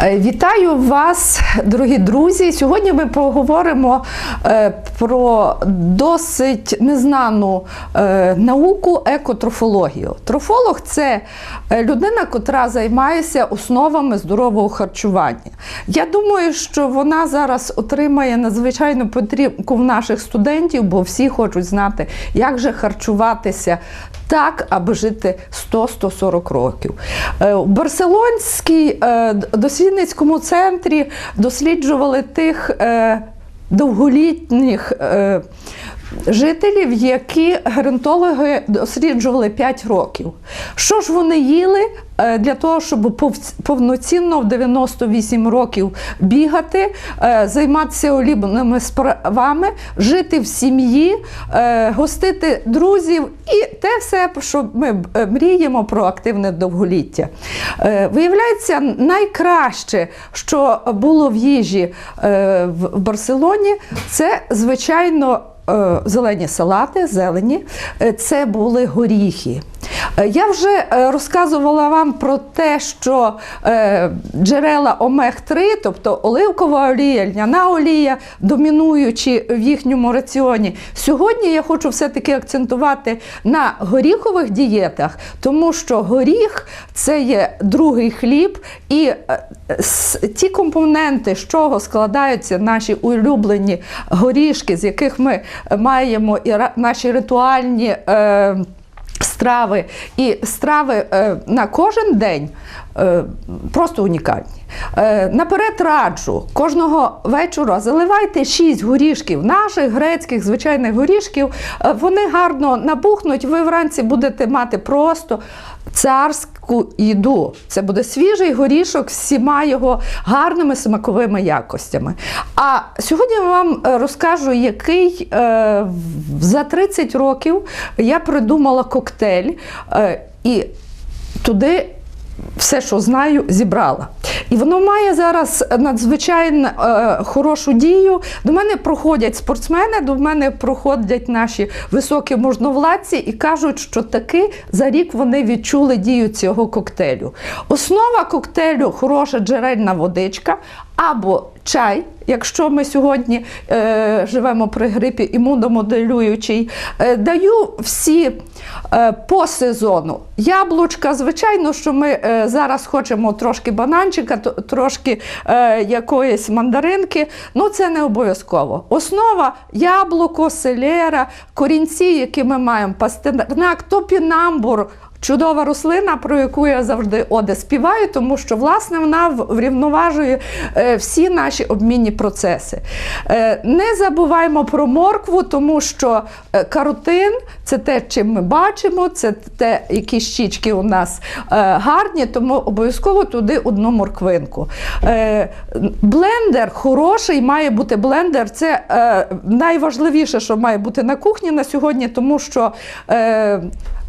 Е, Вітаю вас, дорогі друзі. Сьогодні ми поговоримо е, про досить незнану е, науку екотрофологію. Трофолог це людина, котра займається основами здорового харчування. Я думаю, що вона зараз отримає надзвичайну підтримку в наших студентів, бо всі хочуть знати, як же харчуватися так, аби жити 100-140 років. Е, У Е, центрі досліджували тих е, довголітніх е, жителів, які геронтологи досліджували 5 років. Що ж вони їли е, для того, щоб повноцінно в 98 років бігати, е, займатися улюбленими справами, жити в сім'ї, е, гостити друзів і те все, що ми мріємо про активне довголіття. Виявляється, найкраще, що було в їжі в Барселоні, це звичайно. Е, Зелені салати, зелені, Е, це були горіхи. Е, Я вже е, розказувала вам про те, що е, джерела омег-3, тобто оливкова олія, льняна олія, домінуючі в їхньому раціоні. Сьогодні я хочу все-таки акцентувати на горіхових дієтах, тому що горіх це є другий хліб, і ті компоненти, з чого складаються наші улюблені горішки, з яких ми маємо і наші ритуальні. Страви і страви е, на кожен день е, просто унікальні. Е, наперед раджу кожного вечора заливайте 6 горішків, наших грецьких звичайних горішків. Вони гарно набухнуть. Ви вранці будете мати просто царську їду. Це буде свіжий горішок з всіма його гарними смаковими якостями. А сьогодні я вам е, розкажу, який е, за 30 років я придумала коктейль е, і туди. Все, що знаю, зібрала. І воно має зараз надзвичайно е, хорошу дію. До мене проходять спортсмени, до мене проходять наші високі можновладці і кажуть, що таки за рік вони відчули дію цього коктейлю. Основа коктейлю хороша джерельна водичка або чай. Якщо ми сьогодні е, живемо при грипі імуномоделюючий, е, даю всі е, по сезону. Яблучка, звичайно, що ми е, зараз хочемо трошки бананчика, трошки е, якоїсь мандаринки. Ну це не обов'язково. Основа яблуко, селера, корінці, які ми маємо, пастернак, топінамбур. Чудова рослина, про яку я завжди оде співаю, тому що власне вона врівноважує е, всі наші обмінні процеси. Е, Не забуваємо про моркву, тому що е, каротин це те, чим ми бачимо, це те, які щічки у нас гарні, тому обов'язково туди одну морквинку. Блендер хороший, має бути блендер. Це найважливіше, що має бути на кухні на сьогодні, тому що.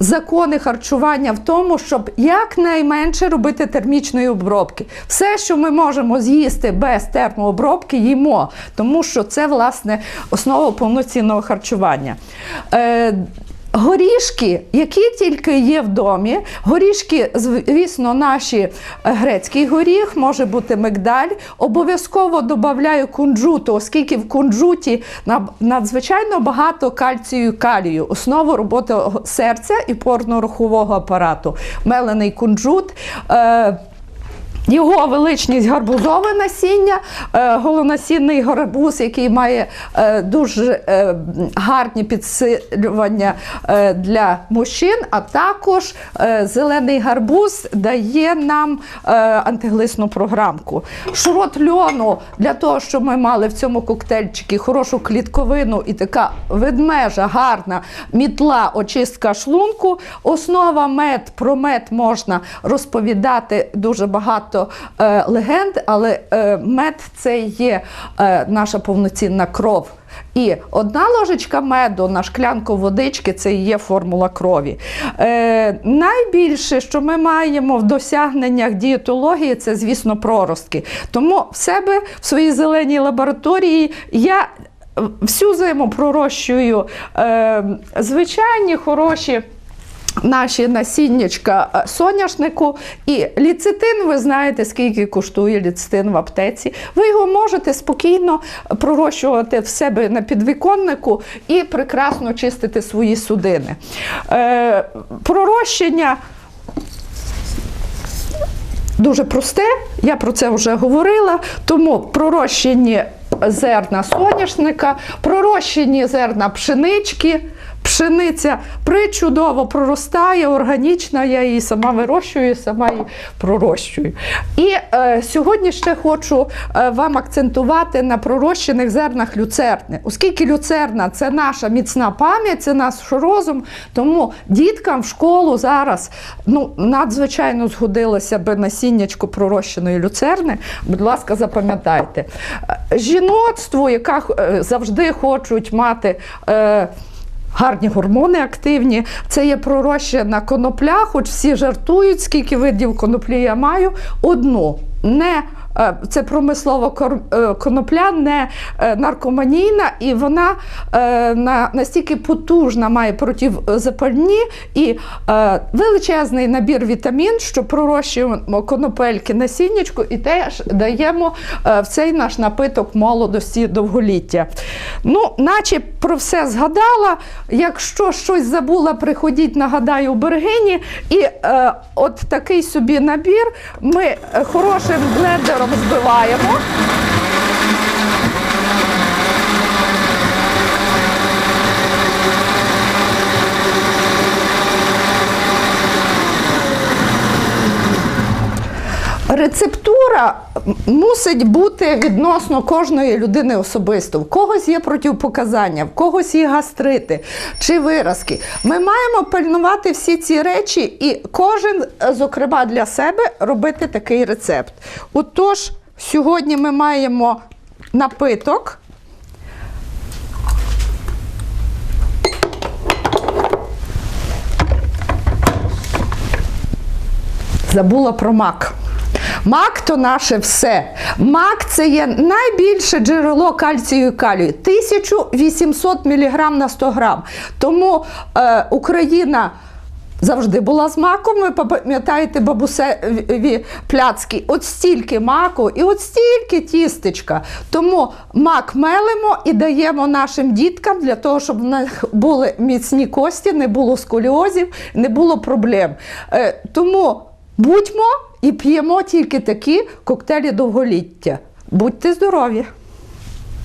Е, Закони харчування в тому, щоб якнайменше робити термічної обробки. Все, що ми можемо з'їсти без термообробки, їмо, тому що це власне основа повноцінного харчування. Горішки, які тільки є в домі, горішки, звісно, наші е, грецький горіх, може бути мигдаль. Обов'язково додаю кунжуту, оскільки в кунжуті на- надзвичайно багато кальцію і калію, основу роботи серця і порно-рухового апарату. Мелений кунжут. Е, його величність гарбузове насіння, е, голонасінний гарбуз, який має е, дуже е, гарні підсилювання для мужчин, а також зелений гарбуз дає нам антиглисну програмку. Шрот льону для того, щоб ми мали в цьому коктейльчику хорошу клітковину і така ведмежа, гарна мітла, очистка шлунку. Основа мед, про мед можна розповідати дуже багато е, легенд, але е, мед це є е, наша повноцінна кров. І одна ложечка меду на шклянку водички це і є формула крові. Е, найбільше, що ми маємо в досягненнях дієтології, це, звісно, проростки. Тому в себе в своїй зеленій лабораторії я всю зиму пророщую е, звичайні хороші Наші насіннячка е, соняшнику і ліцитин, ви знаєте, скільки коштує ліцитин в аптеці. Ви його можете спокійно пророщувати в себе на підвіконнику і прекрасно чистити свої судини. Е, пророщення дуже просте, я про це вже говорила. Тому пророщені зерна соняшника, пророщені зерна пшенички. Пшениця причудово проростає, органічна, я її сама вирощую, сама її пророщую. І е, сьогодні ще хочу е, вам акцентувати на пророщених зернах люцерни. Оскільки люцерна це наша міцна пам'ять, це наш розум, тому діткам в школу зараз ну, надзвичайно згодилося би насіннячко пророщеної люцерни. Будь ласка, запам'ятайте. Е, Жіноцтво, яке завжди хочуть мати. Е, Гарні гормони активні. Це є пророщена конопля, хоч всі жартують, скільки видів коноплі я маю. Одну не це промислова е, конопля, не е, наркоманійна, і вона е, настільки потужна має протизапальні і е, величезний набір вітамін, що пророщуємо конопельки насіннячку і теж даємо е, в цей наш напиток молодості довголіття. Ну, наче про все згадала. Якщо щось забула, приходіть, нагадаю, у Бергині. І е, от такий собі набір ми е, хорошим блендером збиваємо. Рецептура мусить бути відносно кожної людини особисто. В когось є протипоказання, в когось є гастрити чи виразки. Ми маємо пильнувати всі ці речі і кожен, зокрема для себе, робити такий рецепт. Отож, сьогодні ми маємо напиток. Забула про мак. Мак то наше все. Мак це є найбільше джерело кальцію і калію 1800 мг на 100 грам. Тому е, Україна. Завжди була з маком, ви пам'ятаєте бабусеві пляцки. От стільки маку і от стільки тістечка. Тому мак мелимо і даємо нашим діткам для того, щоб в них були міцні кості, не було сколіозів, не було проблем. Е, тому будьмо і п'ємо тільки такі коктейлі довголіття. Будьте здорові!